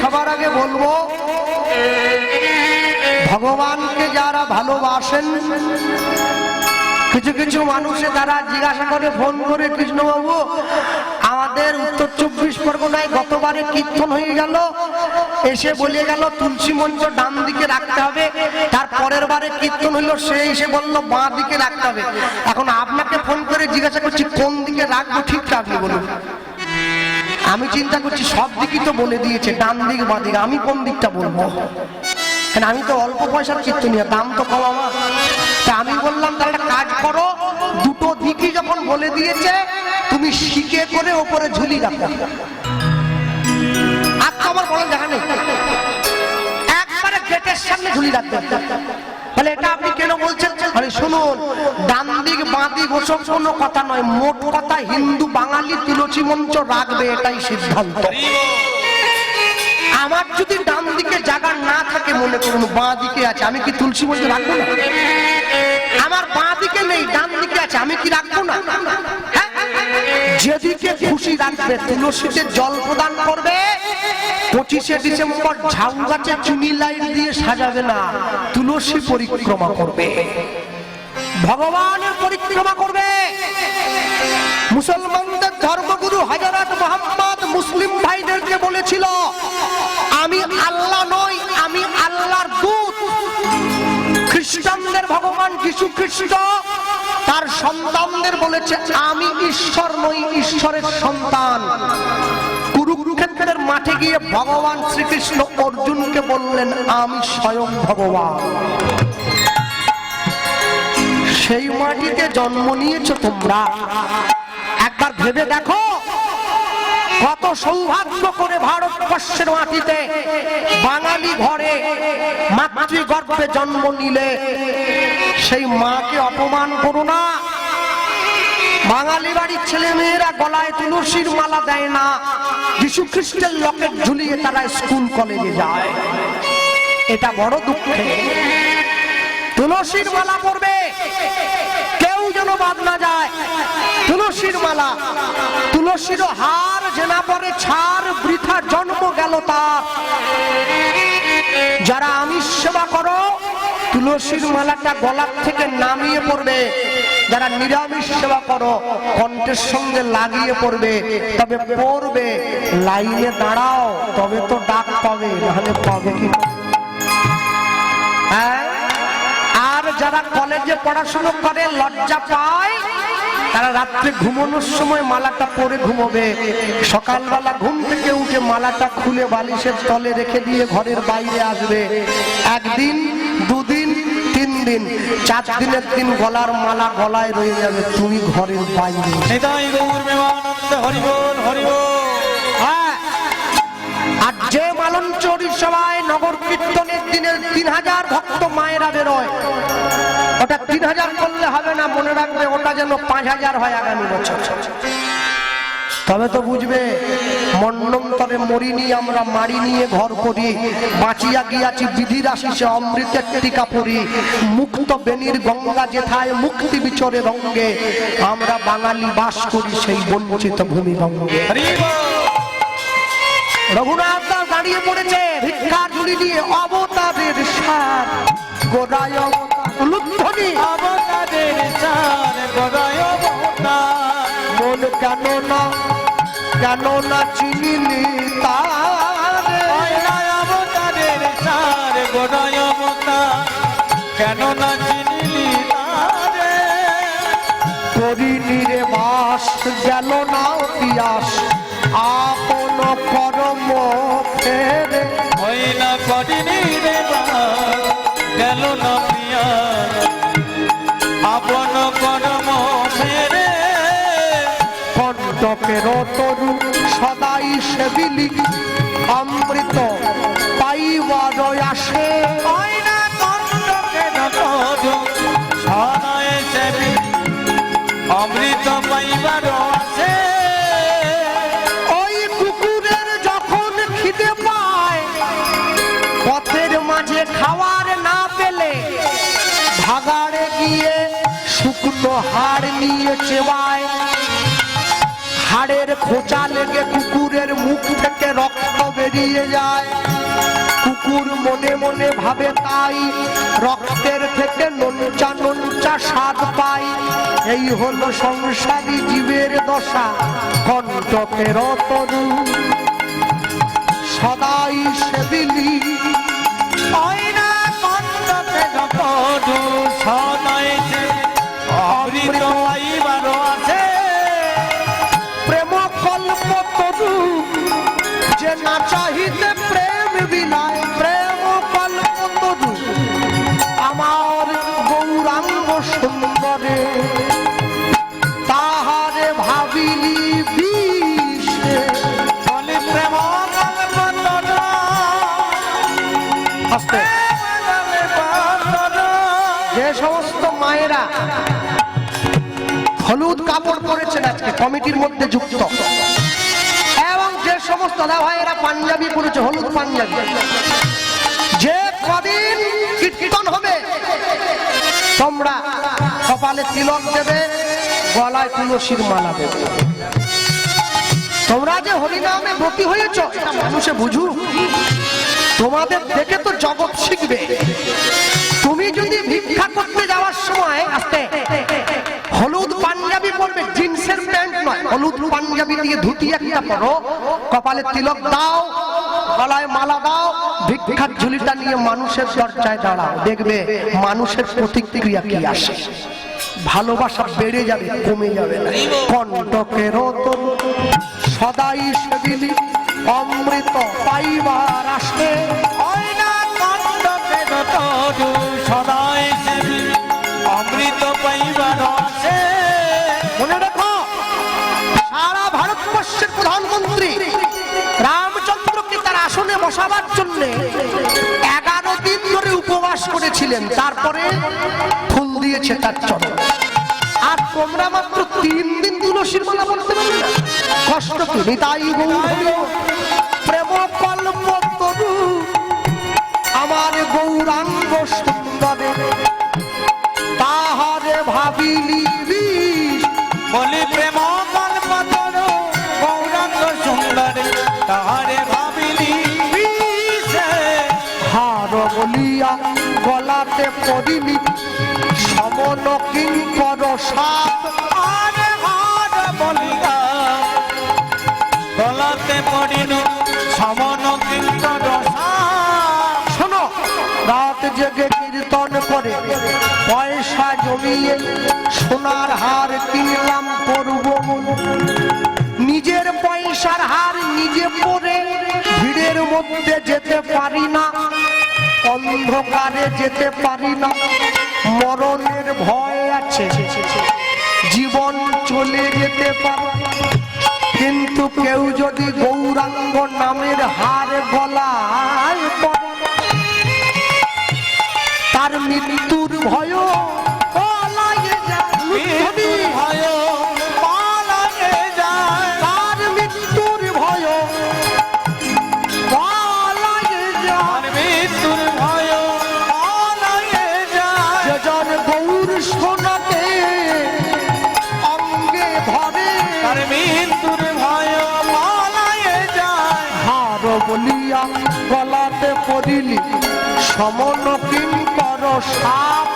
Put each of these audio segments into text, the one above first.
সবার আগে বলব, ভগবানকে যারা ভালোবাসেন, কিছু কিছু মানুষে তারা জিজ্ঞাসা করে, ফোন করে, কৃষ্ণবাবু, আমাদের উত্তর চব্বিশ পরগনায় গতবারে কীর্তন হয়ে গেল। এসে বলে গেল, তুলসী মঞ্চ ডান দিকে রাখতে হবে, তার পরের বারে কীর্তন হইল, সে এসে বলল, বাঁ দিকে রাখতে হবে। এখন আপনাকে ফোন করে জিজ্ঞাসা করছি, কোন দিকে রাখব, ঠিকঠাক আপনি বলুন। আমি চিন্তা করছি সব দিকই তো বলে দিয়েছে, ডান দিক, বাঁ দিক, আমি কোন দিকটা বলব? কেন আমি তো অল্প পয়সার কীর্তনিয়া দাম তো কম আমার। তা আমি বললাম, তাহলে কাজ করো, দুটো দিকই যখন বলে দিয়েছে, তুমি শিখে করে ওপরে ঝুলি রাখো। আর তো আমার বলার জায়গা নেই। একবারে গেটের সামনে ঝুলি রাখবে তাহলে এটা আপনি কেন বলছেন? আরে শুনুন ডান দিক বাঁ দিক ওসব কোনো কথা নয়, মোট কথা হিন্দু বাঙালি তুলসী মঞ্চ রাখবে এটাই সিদ্ধান্ত। আমার যদি ডান দিকে জায়গা না থাকে, মনে করুন বাঁ দিকে আছে, আমি কি তুলসী মঞ্চ রাখব না? আমার বাঁ দিকে নেই ডান দিকে আছে, আমি কি রাখব না? হ্যাঁ? যেদিকে খুশি রাখবে, তুলসীতে জল প্রদান করবে। পঁচিশে ডিসেম্বর ঝাউ গাছে চুনি লাইট দিয়ে সাজাবে না, তুলসী পরিক্রমা করবে। ভগবানের পরিক্রমা করবে। মুসলমানদের ধর্মগুরু হাজারাত মোহাম্মদ মুসলিম ভাইদেরকে বলেছিল, আমি আল্লাহ নই, আমি আল্লাহর দূত। খ্রিস্টানদের ভগবান যিশু খ্রিস্ট তার সন্তানদের বলেছে, আমি ঈশ্বর নই, ঈশ্বরের সন্তান। কুরুক্ষেত্রের মাঠে গিয়ে ভগবান শ্রীকৃষ্ণ অর্জুনকে বললেন, আমি স্বয়ং ভগবান। সেই মাটিতে জন্ম নিয়েছো তোমরা। একবার ভেবে দেখো কত সৌভাগ্য করে ভারতবর্ষের মাটিতে বাঙালি ঘরে মাতৃগর্ভে জন্ম নিলে। সেই মাকে অপমান করো না। বাঙালি বাড়ির ছেলে মেয়েরা গলায় তুলসীর মালা দেয় না। যীশু খ্রিস্টের লকেট ঝুলিয়ে তারা স্কুল কলেজে যায়। এটা বড় দুঃখে। তুলসীর মালা পরবে। কেউ যেন বাদ না যায়। তুলসীর মালা। তুলসীর হার জেনা পরে ছাড়, বৃথা জন্ম গেল তার। যারা আমিষ সেবা করো তুলসীর মালাটা গলার থেকে নামিয়ে পড়বে। যারা নিরামিষ সেবা করো, কণ্ঠের সঙ্গে লাগিয়ে পড়বে, তবে পড়বে, লাইনে দাঁড়াও, তবে তো ডাক পাবে, নাহলে পাবে কি হ্যাঁ? আর যারা কলেজে পড়াশোনা করে, লজ্জা পায়, তারা রাত্রে ঘুমানোর সময় মালাটা পরে ঘুমোবে। সকালবেলা ঘুম থেকে উঠে মালাটা খুলে বালিশের তলে রেখে দিয়ে ঘরের বাইরে আসবে। একদিন দুদিন তিন দিন চার দিনের দিন গলার মালা গলায় রয়ে যাবে। তুমি ঘরের বাইরে। হ্যাঁ। আর যে মালঞ্চরি সভায় নগর কীর্তনের দিনের তিন হাজার ভক্ত মায়েরা বেরোয় ওটা তিন হাজার করলে হবে না মনে রাখবে ওটা যেন পাঁচ হাজার হয় আগামী বছর। তবে তো বুঝবে মন্নন্তরে মরিনি আমরা মারি নিয়ে ঘর করি। বাঁচিয়া গিয়াছি বিধির আশিসে অমৃতের টিকা পড়ি মুক্ত বেনির গঙ্গা যেথায় মুক্তি বিচরে রঙ্গে। আমরা বাঙালি বাস করি সেই বঞ্চিত ভূমি রঙ্গে রঘুনাথ দাস দাঁড়িয়ে পড়েছে ভিক্ষা ঝুলি দিয়ে অবতারের সার। গোড়ায় উলুধ্বনি অবতারের চার গদায় অবতার। মন কেন না কেন না চিনিলি তারে? চার গদায় অবতার কেন না চিনিলি তারে? করিনি রে বাস গেল না পিয়াস। আপন কর্ম ফেরে। ওই না করিনি রে বাস, গেল না প্রিয়া আপন কর্ম ফেরে। কণ্টকের তরু সদাই অমৃত পাইবার আসে। সদয় সেবী, অমৃত পাইবার আছে ওই কুকুরের যখন খিদে পায় পথের মাঝে খাওয়ার না পেলে ভাগাড়ে গিয়ে শুকনো হাড় নিয়ে চেবায়। হাড়ের খোঁচা লেগে কুকুরের মুখ থেকে রক্ত বেরিয়ে যায়। কুকুর মনে মনে ভাবে তাই, রক্তের থেকে নঞ্চা নঞ্চা স্বাদ পাই। এই হলো সংসারী জীবের দশা কণ্টকের তরু সদাই সেদিলি যতদু সদাই না চাহিতে প্রেম বিনায় প্রেম তরু আমার গৌরাঙ্গ সুন্দরে তাহারে ভাবিলি বিষে বলি প্রেম আস্তে যে সমস্ত মায়েরা হলুদ কাপড় পরেছেন আজকে কমিটির মধ্যে যুক্ত। সমস্ত দাদা ভাইয়েরা পাঞ্জাবি পরেছে, হলুদ পাঞ্জাবি। যে কদিন কীর্তন হবে, তোমরা কপালে তিলক দেবে, গলায় তুলসীর মালা দেবে। তোমরা যে হরিনামে ব্রতী হয়েছ মানুষে বুঝুক। তোমাদের দেখে তো জগৎ শিখবে। তুমি যদি ভিক্ষা করতে যাওয়ার সময় আসতে, হলুদ পাঞ্জাবি পরবে, জিন্সের হলুদ পাঞ্জাবি দিয়ে ধুতি একটা কপালে তিলক দাও, গলায় মালা দাও, ভিক্ষার ঝুলিটা নিয়ে মানুষের দরজায় দাঁড়াও। দেখবে মানুষের প্রতিক্রিয়া কি আসে? ভালোবাসা বেড়ে যাবে, কমে যাবে কণ্টকের সদাই সেদিলি অমৃত পাইবার সদাই ভারতবর্ষের প্রধানমন্ত্রী। রামচন্দ্রকে তার আসনে বসাবার জন্য এগারো দিন ধরে উপবাস করেছিলেন? তারপরে ফুল দিয়েছে তার চরণ। আর তোমরা মাত্র তিন দিন তুলসীর মালা বলতে পারবে? কষ্ট কি? নিতাই প্রেম কল্প তরু আমার গৌরাঙ্গ সুন্দরে। তাহারে বিষ বলি প্রেম বলিয়া গলাতে পড়িলি। সমন কিঙ্কর হার বলিয়া গলাতে পড়িল। সমন শোনো, রাত জেগে কীর্তন করে পয়সা জমিয়ে সোনার হার কিনলাম করব নিজের পয়সার হার নিজে পরে ভিড়ের মধ্যে যেতে পারি না। অন্ধকারে যেতে পারি না। মরণের ভয় আছে। জীবন চলে যেতে পারে। কিন্তু কেউ যদি গৌরাঙ্গ নামের হার গলায় পড়িলি সমন সাপ।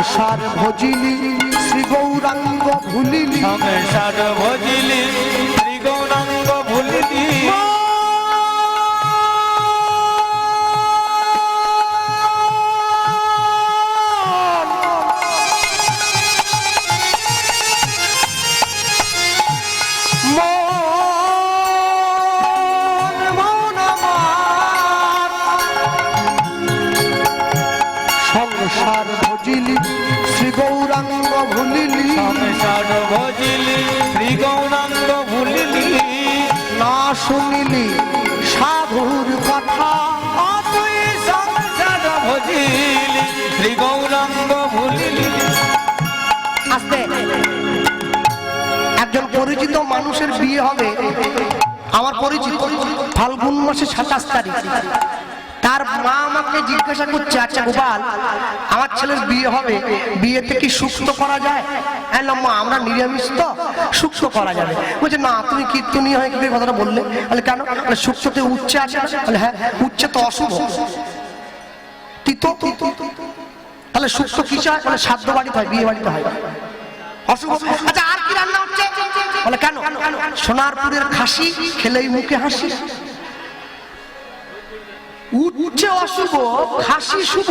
সংসার ভজিলি শ্রী গৌরাঙ্গ ভুলিলি। সংসার ভজিলি শ্রী গৌরাঙ্গ ভুলিলি। গৌরাঙ্গ ভুলিলি। ভজিলি শ্রী গৌরাঙ্গ ভুলিলি। না শুনিলি সাধুর কথা। শ্রী গৌরাঙ্গ ভুলিলি। আস্তে। একজন পরিচিত মানুষের বিয়ে হবে। আমার পরিচিত। ফাল্গুন মাসে সাতাশ তারিখ। মা আমাকে জিজ্ঞাসা করছে আচ্ছা গোপাল আমার ছেলের বিয়ে হবে বিয়েতে কি সুস্থ করা যায়? হ্যাঁ না, মা আমরা নিরামিষ তো সুস্থ করা যাবে। বলছে না তুমি কীর্তনীয় হয়ে কি করে কথাটা বললে। বলে কেন? সুস্থতে উচ্চে না বলে হ্যাঁ উচ্চে তো অশুভ। তিতো তাহলে সুস্থ কিসে হয়? বলে সাধ্য বাড়িতে হয় বিয়ে বাড়িতে হয়। অশুভ। আচ্ছা আর কি রান্না হচ্ছে? বলে কেন? সোনারপুরের খাসি খেলেই মুখে হাসি। উচ্চে অশুভ খাসি শুভ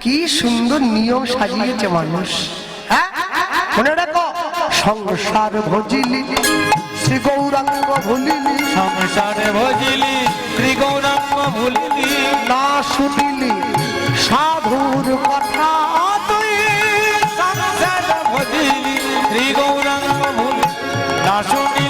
কি সুন্দর নিয়ম সাজিয়েছে মানুষ। হ্যাঁ? মনে রাখো সংসার ভজিলি শ্রী গৌরাঙ্গ ভুলিলি। সংসারে ভজিলি শ্রী গৌরাঙ্গ ভুলিলি। না শুনিলি সাধুর কথা তুই। সংসারে ভজিলি শ্রী গৌরাঙ্গ ভুলি না শুনিলি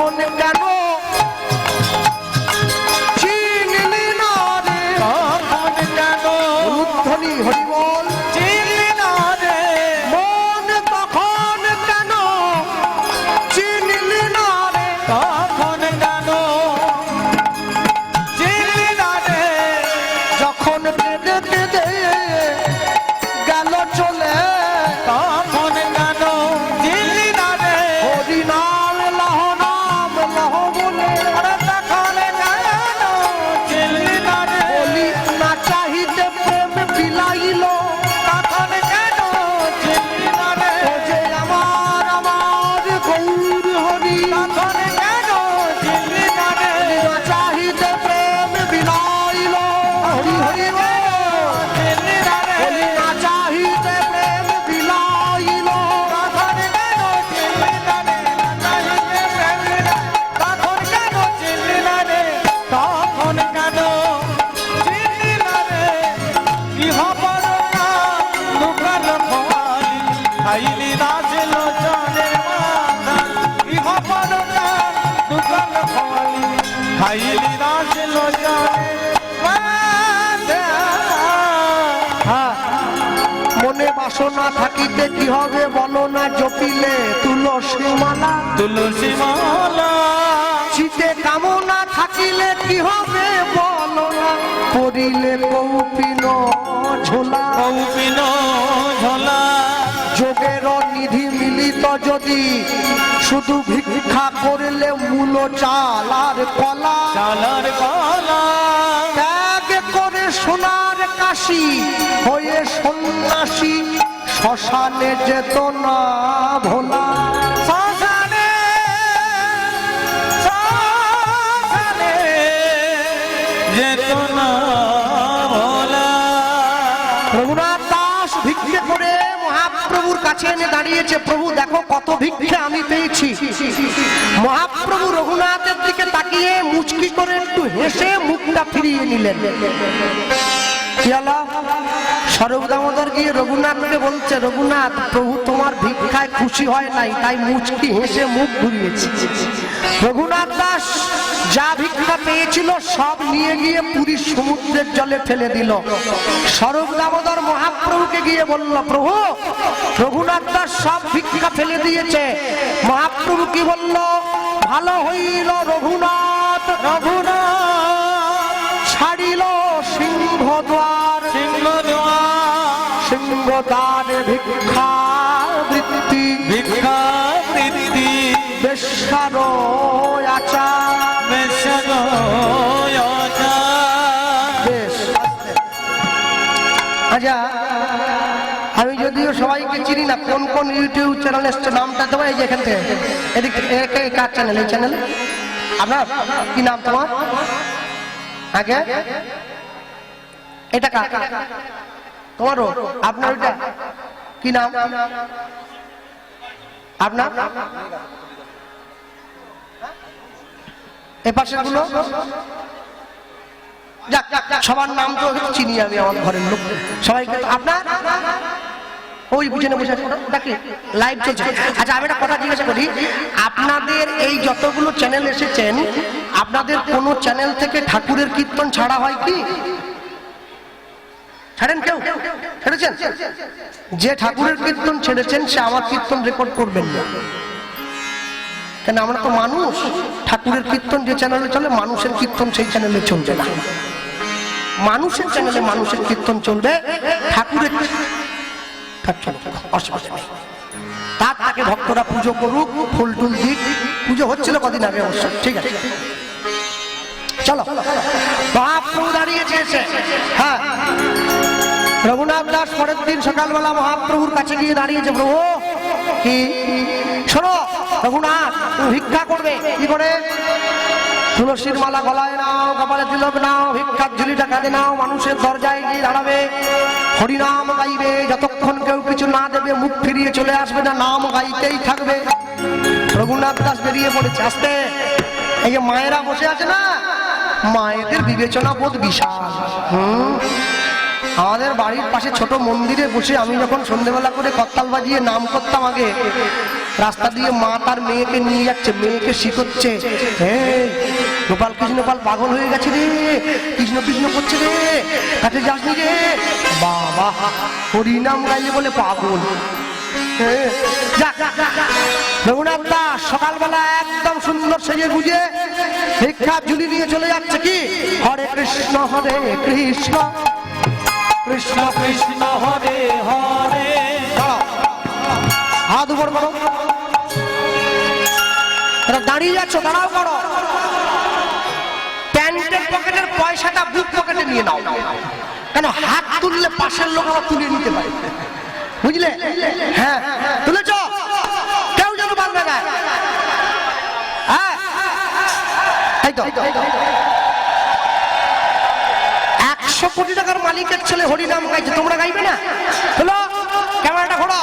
তখন কেন বাসনা থাকিতে কি হবে বলো না জপিলে তুলসী মালা তুলসী মালা শীতে কামনা থাকিলে কি হবে বলো না? পড়িলে কৌপিন ঝোলা। কৌপিন ঝোলা। যোগের নিধি মিলিত যদি শুধু ভিক্ষা করলে মূল চাল আর কলা চালার কলা সোনার কাশি হয়ে সন্ন্যাসী শ্মশানে যেত না ভোলা। কাছে এনে দাঁড়িয়েছে, প্রভু, দেখো কত ভিক্ষে আমি পেয়েছি। মহাপ্রভু রঘুনাথের দিকে তাকিয়ে মুচকি করে একটু হেসে মুখটা ফিরিয়ে নিলেন? স্বরূপ দামোদর গিয়ে রঘুনাথকে বলছে, রঘুনাথ, প্রভু তোমার ভিক্ষায় খুশি হয় নাই, তাই মুচকি হেসে মুখ ঘুরিয়েছে। রঘুনাথ দাস যা ভিক্ষা পেয়েছিল সব নিয়ে গিয়ে পুরীর সমুদ্রের জলে ফেলে দিল। স্বরূপ দামোদর মহাপ্রভুকে গিয়ে বলল প্রভু রঘুনাথ দাস সব ভিক্ষা ফেলে দিয়েছে। মহাপ্রভু কি বলল ভালো হইল রঘুনাথ রঘুনাথ ছাড়িল সিংহ দ্বার সিংহ দোয়া সিংহ দ্বারে ভিক্ষা বৃত্তি ভিক্ষা বৃত্তি। বেশ্যার না কোন কোন ইউটিউব চ্যানেল এসছে নামটা এই থেকে। এদিক কার চ্যানেল এই চ্যানেল আপনার কি নাম তোমার? আগে? এটা তোমারও আপনার ওইটা? কি নাম? আপনার? এ গুলো? যাক, সবার নাম তো চিনি আমি আমার ঘরের লোক। সবাইকে আপনার? ওই পিছনে বসে আছে ডাকি লাইভ চলছে। আচ্ছা আমি একটা কথা জিজ্ঞাসা করি। আপনাদের এই যতগুলো চ্যানেল এসেছেন, আপনাদের কোন চ্যানেল থেকে ঠাকুরের কীর্তন ছাড়া হয় কি? ছাড়েন কেউ? ছেড়েছেন? যে ঠাকুরের কীর্তন ছেড়েছেন, সে আমার কীর্তন রেকর্ড করবেন না। কেন, আমরা তো মানুষ। ঠাকুরের কীর্তন যে চ্যানেলে চলে, মানুষের কীর্তন সেই চ্যানেলে চলবে না। মানুষের চ্যানেলে মানুষের কীর্তন চলবে। ঠাকুরের তার চলবে অসুবিধা তার তাকে ভক্তরা পুজো করুক, ফুল টুল দিক। পুজো হচ্ছিল কদিন আগে অবশ্য, ঠিক আছে। চলো। মহাপ্রভু দাঁড়িয়েছে হ্যাঁ। রঘুনাথ দাস পরের দিন সকালবেলা মহাপ্রভুর কাছে গিয়ে দাঁড়িয়েছে, প্রভু, কি? শোনো, রঘুনাথ ভিক্ষা করবে, কি করে? তুলসীর মালা গলায় নাও, কপালে তিলক নাও, ভিক্ষার ঝুলিটা কাঁধে নাও, মানুষের দরজায় গিয়ে দাঁড়াবে। হরিনাম গাইবে, যতক্ষণ কেউ কিছু না দেবে, মুখ ফিরিয়ে চলে আসবে না, নাম গাইতেই থাকবে। রঘুনাথ দাস বেরিয়ে পড়েছে, আসতে। এই যে মায়েরা বসে আছে না, মায়েদের বিবেচনা বোধ বিশাল। আমাদের বাড়ির পাশে ছোট মন্দিরে বসে আমি যখন সন্ধেবেলা করে করতাল বাজিয়ে নাম করতাম আগে, রাস্তা দিয়ে মা তার মেয়েকে নিয়ে যাচ্ছে, মেয়েকে শিখচ্ছে এই গোপাল কৃষ্ণ গোপাল পাগল হয়ে গেছে রে। কৃষ্ণ কৃষ্ণ করছে রে। কাছে যাসনি রে? বাবা হরিনাম গাইলে বলে পাগল। রঘুনাথ দাস সকালবেলা একদম সুন্দর সেজে গুজে ভিক্ষা ঝুলি নিয়ে চলে যাচ্ছে কি? হরে কৃষ্ণ হরে কৃষ্ণ। কৃষ্ণ কৃষ্ণ হরে হরে। হাত উপর করো। দাঁড়িয়ে যাচ্ছ দাঁড়াও করো। পকেটের পয়সাটা বুক পকেটে নিয়ে নাও। কেন হাত তুললে পাশের লোক আবার তুলে নিতে পারে? বুঝলে? হ্যাঁ তুলেছ? কেউ যেন পারবে না। হ্যাঁ একশো কোটি টাকার মালিকের ছেলে হরিনাম গাইছে, তোমরা গাইবে না? হলো, ক্যামেরাটা ঘোরো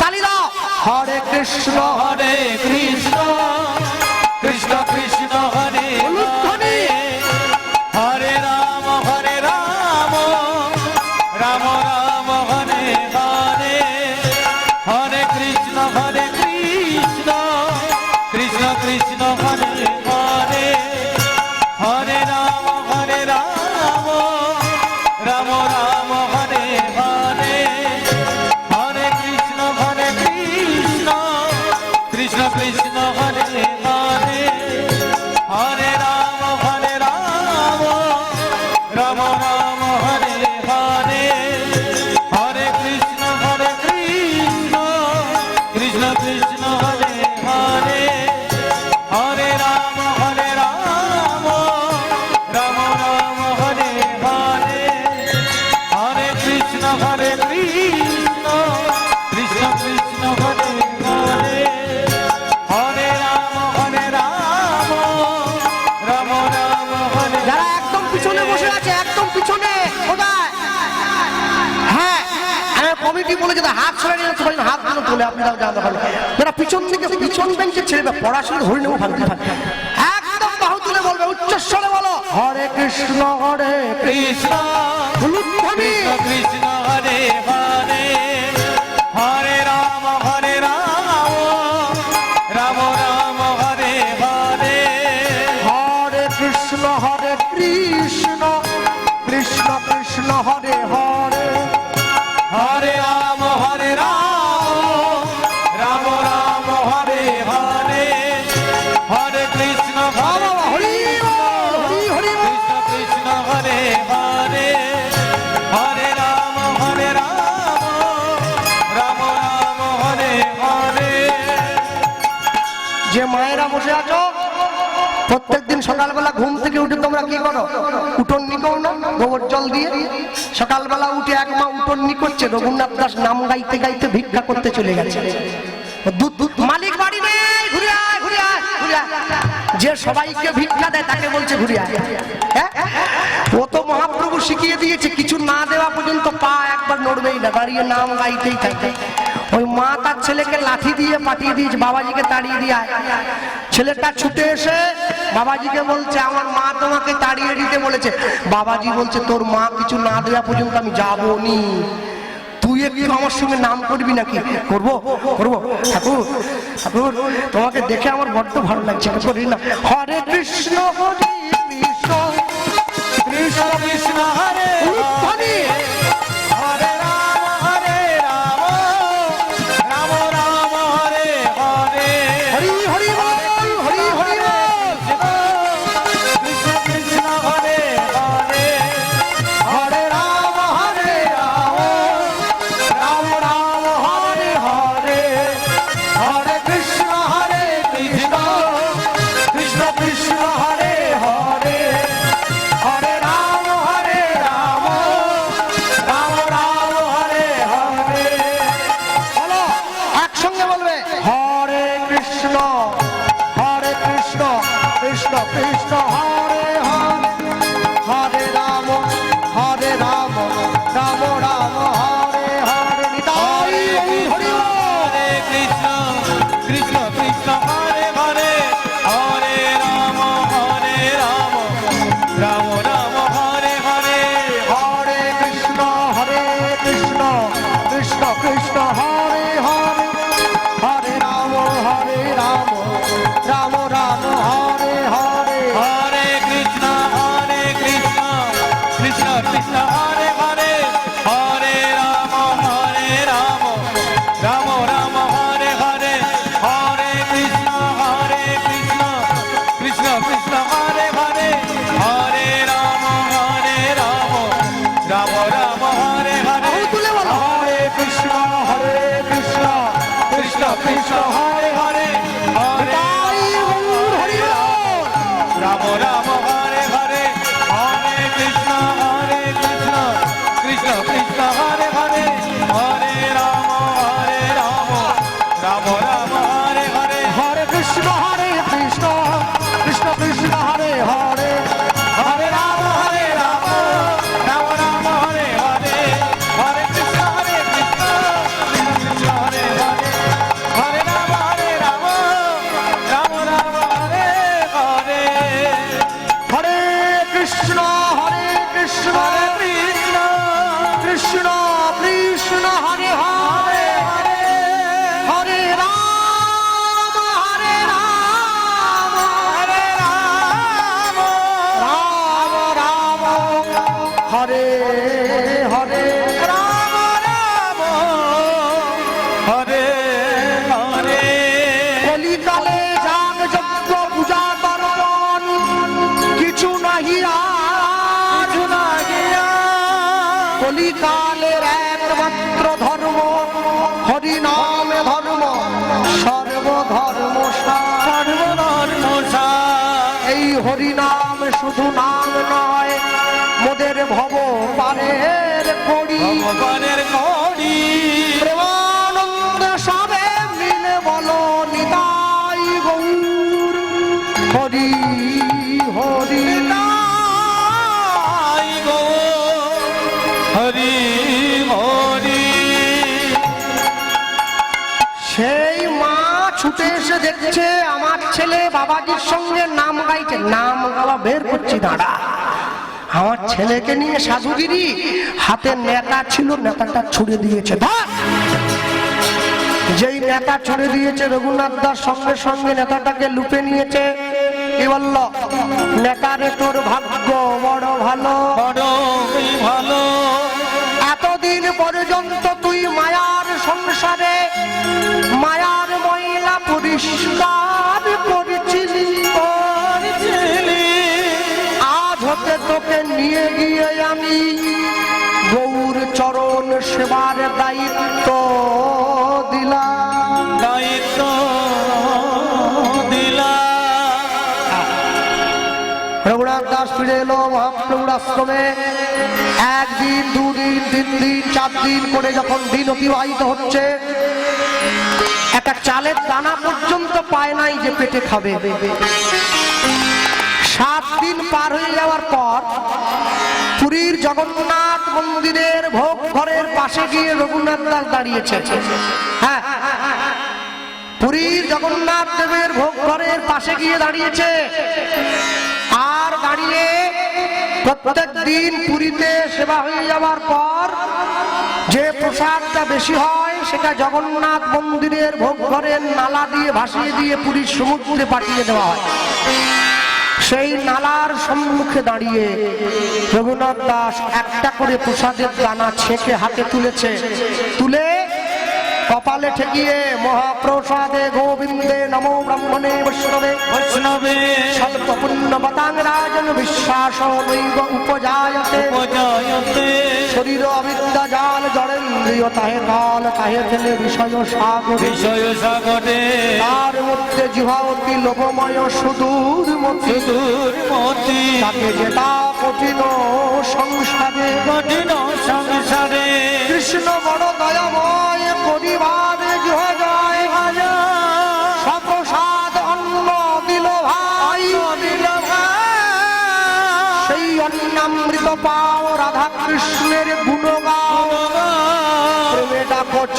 তালি দাও। হরে কৃষ্ণ হরে কৃষ্ণ কৃষ্ণ কৃষ্ণ। হাত ছড়ে নিয়ে যাচ্ছে হাত তুলে আপনারাও জানতে পারেন যারা পিছন থেকে পিছন ছেড়ে দেয় পড়াশোনা ধরে নেব ভাঙতে একদম বাহু তুলে বলবে উচ্চস্বরে বলো হরে কৃষ্ণ হরে কৃষ্ণ। কৃষ্ণ হরে হরে হরে রাম হরে রাম রাম রাম হরে হরে। হরে কৃষ্ণ হরে কৃষ্ণ কৃষ্ণ কৃষ্ণ হরে হরে। হরে রাম বসে আছো? প্রত্যেকদিন সকালবেলা ঘুম থেকে উঠে তোমরা কি করো? উঠোন নিকো না গোবর জল দিয়ে। সকালবেলা উঠে এক মা উঠোন নি করছে রঘুনাথ দাস নাম গাইতে গাইতে ভিক্ষা করতে চলে গেছে। দুধ দুধ। মালিক বাড়ি নেই ঘুরে আয় ঘুরে আয় ঘুরে আয়। যে সবাইকে ভিক্ষা দেয় তাকে বলছে ঘুরে আয়। হ্যাঁ? ও তো মহাপ্রভু শিখিয়ে দিয়েছে কিছু না দেওয়া পর্যন্ত পা একবার নড়বেই না দাঁড়িয়ে নাম গাইতেই থাকে। ওই মা তার ছেলেকে লাঠি দিয়ে পাঠিয়ে দিয়েছে বাবাজিকে তাড়িয়ে দিয়ে ছেলেটা ছুটে এসে বাবাজিকে বলছে, আমার মা তোমাকে তাড়িয়ে দিতে বলেছে। বাবাজি বলছে, তোর মা কিছু না দেওয়া পর্যন্ত আমি যাব নি তুই একটু আমার সঙ্গে নাম করবি নাকি? করব করব। ঠাকুর ঠাকুর, তোমাকে দেখে আমার বড্ড ভালো লাগছে। না। হরে কৃষ্ণ হরে। হরি নাম শুধু নাম নয় মোদের ভব পানের করি ভগবানের কড়ি। প্রেমানন্দ সবে মিলে বলো নিতাই গৌর। হরি হরি। তাই ছুটে এসে দেখছে আমার ছেলে বাবাজির সঙ্গে নাম গাইছে। নাম গাওয়া বের করছি দাঁড়া। আমার ছেলেকে নিয়ে সাধুগিরি হাতে নেতা ছিল নেতাটা ছুড়ে দিয়েছে ধর। যেই নেতা ছুড়ে দিয়েছে রঘুনাথ দাস সঙ্গে সঙ্গে নেতাটাকে লুপে নিয়েছে। কি বলল? নেতারে তোর ভাগ্য বড় ভালো। বড়ই ভালো। এতদিন পর্যন্ত পরিষ্কার করেছিলি। আজ হতে তোকে নিয়ে গিয়ে আমি গৌর চরণ সেবার দায়িত্ব দিলাম। দায়িত্ব দিলা রঘুনাথ দাস ফিরে এলো মহাপ্রভুর আশ্রমে। একদিন দুদিন তিন দিন চার দিন করে যখন দিন অতিবাহিত হচ্ছে একটা চালের দানা পর্যন্ত পায় নাই যে পেটে খাবে। সাত দিন পার হয়ে যাওয়ার পর পুরীর জগন্নাথ মন্দিরের ভোগ ঘরের পাশে গিয়ে রঘুনাথ দাস দাঁড়িয়েছে। হ্যাঁ পুরীর জগন্নাথ দেবের ভোগ ঘরের পাশে গিয়ে দাঁড়িয়েছে। আর দাঁড়িয়ে প্রত্যেক দিন পুরীতে সেবা হয়ে যাওয়ার পর যে প্রসাদটা বেশি হয়, সেটা জগন্নাথ মন্দিরের ভোগ ঘরের নালা দিয়ে ভাসিয়ে দিয়ে পুরীর সমুদ্রে পাঠিয়ে দেওয়া হয়। সেই নালার সম্মুখে দাঁড়িয়ে রঘুনাথ দাস একটা করে প্রসাদের দানা ছেঁকে হাতে তুলেছে। তুলে কপালে ঠেকিয়ে মহাপ্রসাদে গোবিন্দে নমো ব্রহ্মণে বৈষ্ণবে। বৈষ্ণবে। সর্বপুণ্য বতাং রাজন বিশ্বাস নৈব উপজায়তে। উপজায়তে। শরীর অবিদ্যা জাল জড়েন্দ্রিয় তাহে কাল তাহে ফেলে বিষয় সাগরে। বিষয় সাগরে। তার মধ্যে জিহা অতি লোভময় সুদূর মতি। সুদূর মতি। তাকে যেটা কঠিন সংসারে। কঠিন সংসারে। কৃষ্ণ